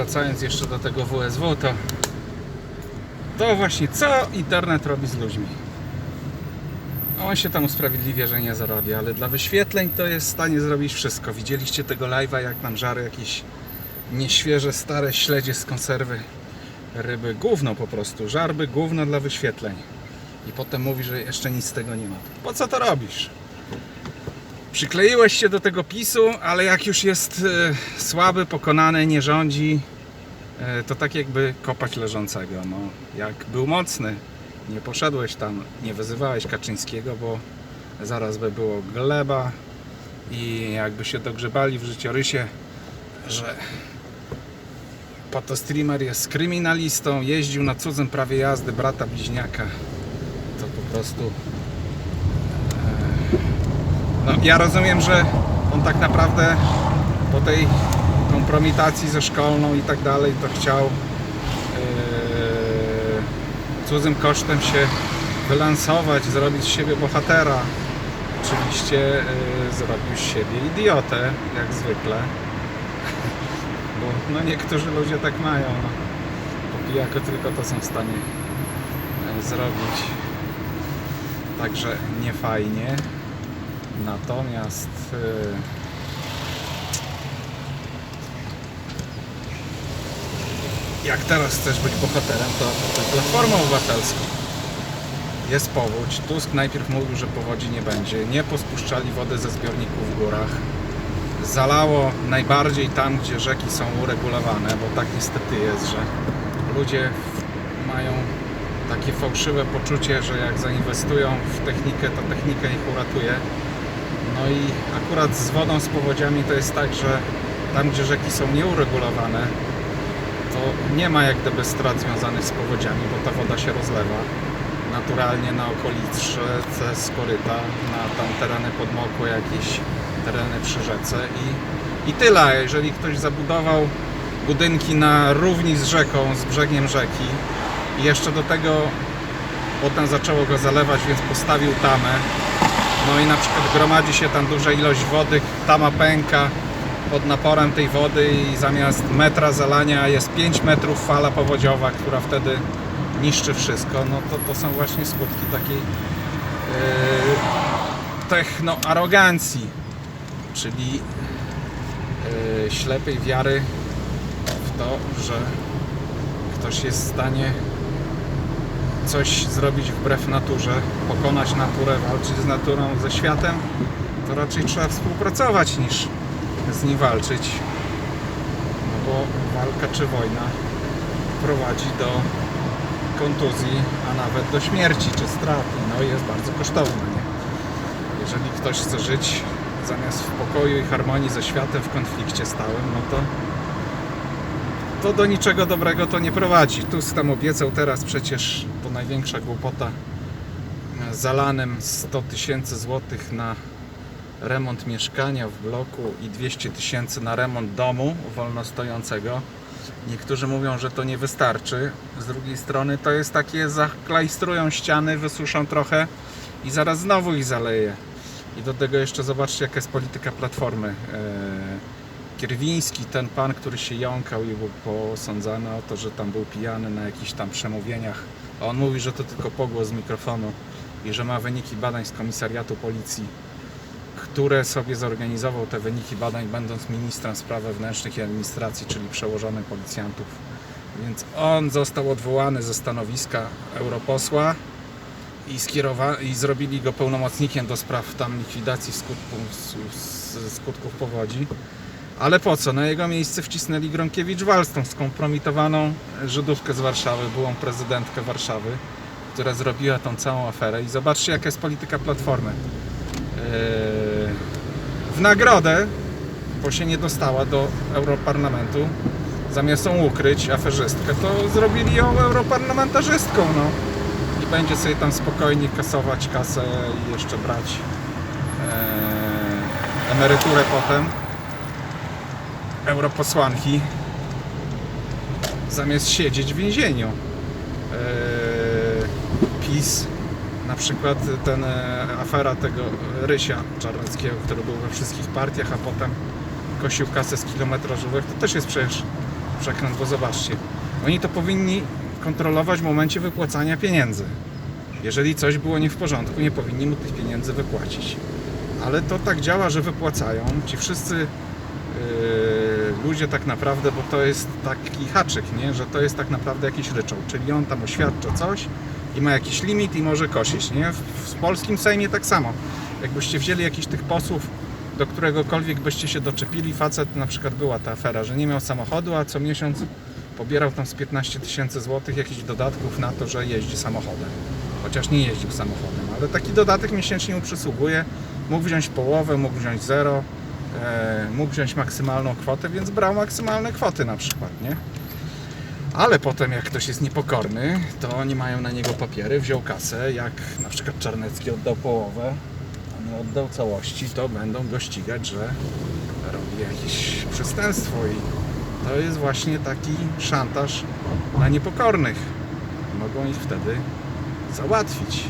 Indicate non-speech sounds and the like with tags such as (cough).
wracając jeszcze do tego WSW, to to właśnie co internet robi z ludźmi. On się tam usprawiedliwia, że nie zarabia, ale dla wyświetleń to jest w stanie zrobić wszystko. Widzieliście tego live'a, jak nam żary jakieś nieświeże, stare śledzie z konserwy ryby. Gówno po prostu, żarby, gówno dla wyświetleń. I potem mówi, że jeszcze nic z tego nie ma. Po co to robisz? Przykleiłeś się do tego PiSu, ale jak już jest e, słaby, pokonany, nie rządzi, e, to tak jakby kopać leżącego. No, jak był mocny, nie poszedłeś tam, nie wyzywałeś Kaczyńskiego, bo zaraz by było gleba i jakby się dogrzebali w życiorysie, że streamer jest kryminalistą, jeździł na cudzym prawie jazdy brata bliźniaka, to po prostu no, ja rozumiem, że on tak naprawdę po tej kompromitacji ze szkolną i tak dalej, to chciał yy, cudzym kosztem się wylansować, zrobić z siebie bohatera. Oczywiście yy, zrobił z siebie idiotę, jak zwykle. (laughs) Bo no, niektórzy ludzie tak mają. No. Pijaku tylko to są w stanie yy, zrobić. Także nie fajnie. Natomiast y, jak teraz chcesz być bohaterem, to to Platformą Obywatelską. Jest powódź. Tusk najpierw mówił, że powodzi nie będzie. Nie pospuszczali wody ze zbiorników w górach. Zalało najbardziej tam, gdzie rzeki są uregulowane, bo tak niestety jest, że ludzie mają takie fałszywe poczucie, że jak zainwestują w technikę, to technika ich uratuje. No i akurat z wodą, z powodziami to jest tak, że tam gdzie rzeki są nieuregulowane, to nie ma jak gdyby strat związanych z powodziami, bo ta woda się rozlewa naturalnie na okolice z koryta, na tam tereny podmokłe, jakieś tereny przy rzece i, i tyle. Jeżeli ktoś zabudował budynki na równi z rzeką, z brzegiem rzeki i jeszcze do tego potem zaczęło go zalewać, więc postawił tamę, no i na przykład gromadzi się tam duża ilość wody, tama pęka pod naporem tej wody i zamiast metra zalania jest 5 metrów fala powodziowa, która wtedy niszczy wszystko. No to, to są właśnie skutki takiej yy, technoarogancji, czyli yy, ślepej wiary w to, że ktoś jest w stanie coś zrobić wbrew naturze, pokonać naturę, walczyć z naturą, ze światem, to raczej trzeba współpracować niż z nim walczyć. No bo walka czy wojna prowadzi do kontuzji, a nawet do śmierci czy straty. No i jest bardzo kosztowna. Nie? Jeżeli ktoś chce żyć zamiast w pokoju i harmonii ze światem w konflikcie stałym, no to to do niczego dobrego to nie prowadzi. Tusk tam obiecał teraz przecież, to największa głupota, e, zalanym 100 tysięcy złotych na remont mieszkania w bloku i 200 tysięcy na remont domu wolno stojącego. Niektórzy mówią, że to nie wystarczy. Z drugiej strony to jest takie, zaklajstrują ściany, wysuszą trochę i zaraz znowu ich zaleje. I do tego jeszcze zobaczcie, jaka jest polityka Platformy. Eee, Kierwiński, ten pan, który się jąkał i był posądzany o to, że tam był pijany na jakichś tam przemówieniach. A on mówi, że to tylko pogłos z mikrofonu i że ma wyniki badań z komisariatu policji, które sobie zorganizował te wyniki badań, będąc ministrem spraw wewnętrznych i administracji, czyli przełożonym policjantów. Więc on został odwołany ze stanowiska europosła i, skierowa- i zrobili go pełnomocnikiem do spraw tam likwidacji skutków, skutków powodzi. Ale po co? Na jego miejsce wcisnęli Gronkiewicz-Walc, tą skompromitowaną Żydówkę z Warszawy, byłą prezydentkę Warszawy, która zrobiła tą całą aferę. I zobaczcie, jaka jest polityka Platformy. Yy, W nagrodę, bo się nie dostała do Europarlamentu, zamiast ją ukryć, aferzystkę, to zrobili ją europarlamentarzystką, no. I będzie sobie tam spokojnie kasować kasę i jeszcze brać yy, emeryturę potem europosłanki zamiast siedzieć w więzieniu. Eee, PiS, na przykład ten e, afera tego Rysia Czarneckiego, który był we wszystkich partiach, a potem kosił kasę z kilometrażówek, to też jest przecież przekręt, bo zobaczcie, oni to powinni kontrolować w momencie wypłacania pieniędzy. Jeżeli coś było nie w porządku, nie powinni mu tych pieniędzy wypłacić. Ale to tak działa, że wypłacają. Ci wszyscy yy, ludzie tak naprawdę, bo to jest taki haczyk, nie? że to jest tak naprawdę jakiś ryczał. Czyli on tam oświadcza coś i ma jakiś limit i może kosić. Nie? W, w polskim Sejmie tak samo. Jakbyście wzięli jakiś tych posłów, do któregokolwiek byście się doczepili, facet na przykład była ta afera, że nie miał samochodu, a co miesiąc pobierał tam z 15 tysięcy złotych jakichś dodatków na to, że jeździ samochodem. Chociaż nie jeździł samochodem, ale taki dodatek miesięcznie mu przysługuje. Mógł wziąć połowę, mógł wziąć zero, mógł wziąć maksymalną kwotę, więc brał maksymalne kwoty na przykład, nie? Ale potem jak ktoś jest niepokorny, to nie mają na niego papiery, wziął kasę, jak na przykład Czarnecki oddał połowę, a nie oddał całości, to będą go ścigać, że robi jakieś przestępstwo i to jest właśnie taki szantaż na niepokornych. Mogą ich wtedy załatwić.